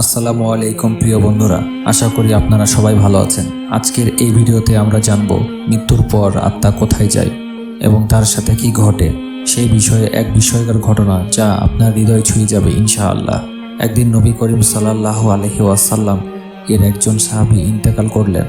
আসসালামু আলাইকুম প্রিয় বন্ধুরা, আশা করি আপনারা সবাই ভালো আছেন। আজকের এই ভিডিওতে আমরা জানব মৃত্যুর পর আত্মা কোথায় যায় এবং তার সাথে কি ঘটে। সেই বিষয়ে এক বিষয়কার ঘটনা যা আপনার হৃদয় ছুঁয়ে যাবে, ইনশাআল্লাহ। একদিন নবী করিম সাল্লাহ আলহি ওয়াসাল্লাম এর একজন সাহাবী ইন্তেকাল করলেন।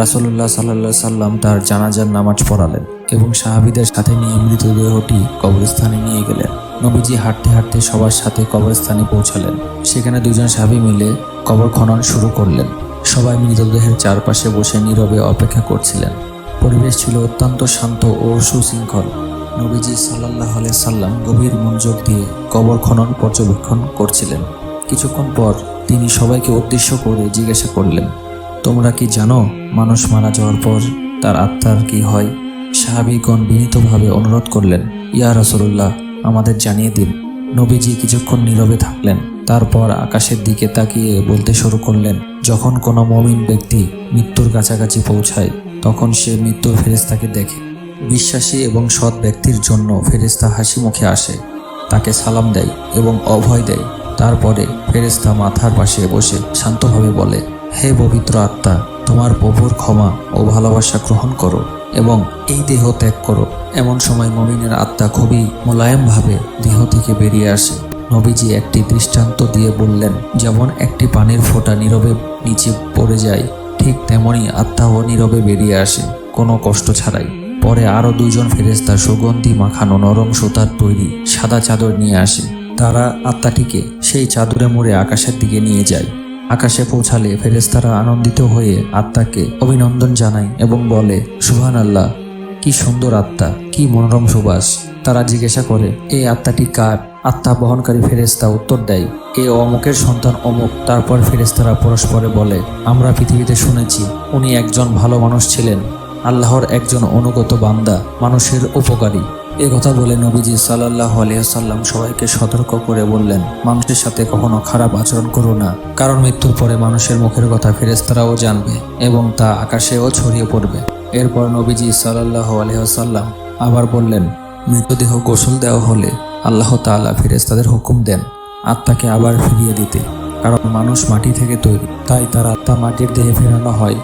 রাসূলুল্লাহ সাল্লাহ সাল্লাম তার জানাজার নামাজ পড়ালেন এবং সাহাবীদের সাথে নিয়ে মৃতদেহটি কবরস্থানে নিয়ে গেলেন। নবীজি হাঁটতে হাঁটতে সবার সাথে কবরস্থানে পৌঁছালেন। সেখানে দুজন সাহাবী মিলে কবর খনন শুরু করলেন। সবাই মৃতদেহের চারপাশে বসে নীরবে অপেক্ষা করছিলেন। পরিবেশ ছিল অত্যন্ত শান্ত ও সুশৃঙ্খল। নবীজি সাল্লাহ সাল্লাম গভীর মনোযোগ দিয়ে কবর খনন পর্যবেক্ষণ করছিলেন। কিছুক্ষণ পর তিনি সবাইকে উদ্দেশ্য করে জিজ্ঞাসা করলেন, তোমরা কি জানো মানুষ মারা যাওয়ার পর তার আত্মার কি হয়? সাহাবিগণ বিনীতভাবে অনুরোধ করলেন, ইয়া রসুল্লাহ আমাদের জানিয়ে দিন। নবীজি কিছুক্ষণ নীরবে থাকলেন। তারপর আকাশের দিকে তাকিয়ে বলতে শুরু করলেন, যখন কোনো মমিন ব্যক্তি মৃত্যুর কাছাকাছি পৌঁছায়, তখন সে মৃত্যুর ফেরেস্তাকে দেখে। বিশ্বাসী এবং সৎ ব্যক্তির জন্য ফেরেস্তা হাসি মুখে আসে। তাকে সালাম দেয় এবং অভয় দেয়। তারপরে ফেরেস্তা মাথার পাশে বসে শান্তভাবে বলে, হে পবিত্র আত্মা তোমার প্রভুর ক্ষমা ও ভালোবাসা গ্রহণ করো এবং এই দেহ ত্যাগ করো। এমন সময় মমিনের আত্মা খুবই মোলায়েমভাবে দেহ থেকে বেরিয়ে আসে। নবীজি একটি দৃষ্টান্ত দিয়ে বললেন, যেমন একটি পানির ফোঁটা নীরবে নিচে পড়ে যায়, ঠিক তেমনি আত্মাও নীরবে বেরিয়ে আসে, কোনো কষ্ট ছাড়াই। পরে আরও দুজন ফেরেস্তা সুগন্ধি মাখানো নরম সুতার তৈরি সাদা চাদর নিয়ে আসে। তারা আত্মাটিকে সেই চাদরে মুড়ে আকাশের দিকে নিয়ে যায়। আকাশে পৌঁছালে ফেরেস্তারা আনন্দিত হয়ে আত্মাকে অভিনন্দন জানায় এবং বলে সুহান আল্লাহ কি সুন্দর আত্মা, কি মনোরম সুবাস। তারা জিজ্ঞাসা করে এই আত্মাটি কার? আত্মা বহনকারী ফেরেস্তা উত্তর দেয়, এ অমুকের সন্তান অমুক। তারপর ফেরেস্তারা পরস্পরে বলে, আমরা পৃথিবীতে শুনেছি, উনি একজন ভালো মানুষ ছিলেন। আল্লাহর একজন অনুগত বান্দা, মানুষের উপকারী। এ কথা বলে নবীজি সাল্লাহ আলিয়াল্লাম সবাইকে সতর্ক করে বললেন, মানুষের সাথে কখনো খারাপ আচরণ করো না। কারণ মৃত্যুর পরে মানুষের মুখের কথা ফেরেস্তারাও জানবে এবং তা আকাশেও ছড়িয়ে পড়বে। এরপর নবীজি সাল্লাহ আলিয়াল্লাম আবার বললেন, মৃতদেহ গোসল দেওয়া হলে আল্লাহ তাআলা ফেরেস্তাদের হুকুম দেন আত্মাকে আবার ফিরিয়ে দিতে। কারণ মানুষ মাটি থেকে তৈরি, তাই তার আত্মা মাটির দেহে ফেরানো হয়।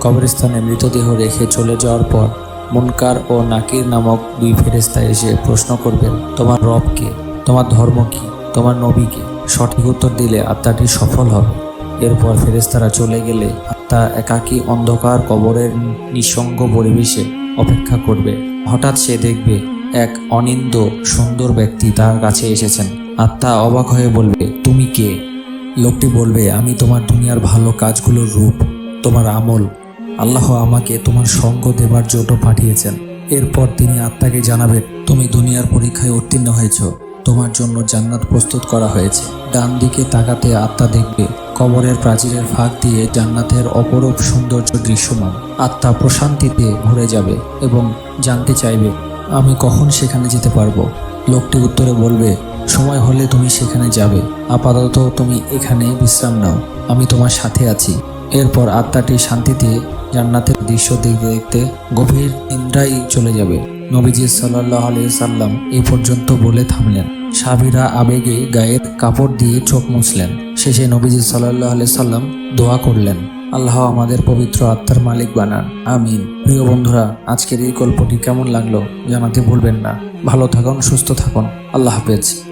কবরস্থানে মৃতদেহ রেখে চলে যাওয়ার পর মুনকার ও নাকির নামক দুই ফেরেস্তা এসে প্রশ্ন করবেন, তোমার রব কে? তোমার ধর্ম কি? তোমার নবী কে? সঠিক উত্তর দিলে আত্মাটি সফল হবে। এরপর ফেরেস্তারা চলে গেলে আত্মা একাকী অন্ধকার কবরের নিঃসঙ্গ পরিবেশে অপেক্ষা করবে। হঠাৎ সে দেখবে এক অনিন্দ সুন্দর ব্যক্তি তার কাছে এসেছেন। আত্মা অবাক হয়ে বলবে, তুমি কে? লোকটি বলবে, আমি তোমার দুনিয়ার ভালো কাজগুলোর রূপ, তোমার আমল আল্লাহ আমাকে তোমার সঙ্গ দেবার জন্য পাঠিয়েছেন। এরপর তিনি আত্মাকে জানাবেন, তুমি দুনিয়ার পরীক্ষায় উত্তীর্ণ হয়েছ। তোমার জন্য জান্নাত প্রস্তুত করা হয়েছে। ডান দিকে তাকাতে আত্মা দেখবে, কবরের প্রাচীরের ফাঁক দিয়ে জান্নাতের অপরূপ সৌন্দর্য দৃশ্যমান। আত্মা প্রশান্তিতে ভরে যাবে এবং জানতে চাইবে, আমি কখন সেখানে যেতে পারব? লোকটি উত্তরে বলবে, সময় হলে তুমি সেখানে যাবে। আপাতত তুমি এখানে বিশ্রাম নাও, আমি তোমার সাথে আছি। এরপর আত্মাটি শান্তিতে, জান্নাতের দৃশ্য দেখতে দেখতে গভীর নিন্দ্রায় চলে যাবে। নবীজি সাল্লাহ আলি সাল্লাম এই পর্যন্ত বলে থামলেন। সাবিরা আবেগে গায়ের কাপড় দিয়ে চোখ মুছলেন। শেষে নবীজি সাল্লাহ আলি সাল্লাম দোয়া করলেন, আল্লাহ আমাদের পবিত্র আত্মার মালিক বানান। আমিন। প্রিয় বন্ধুরা, আজকের এই গল্পটি কেমন লাগল জানাতে ভুলবেন না। ভালো থাকুন, সুস্থ থাকুন। আল্লাহ হাফেজ।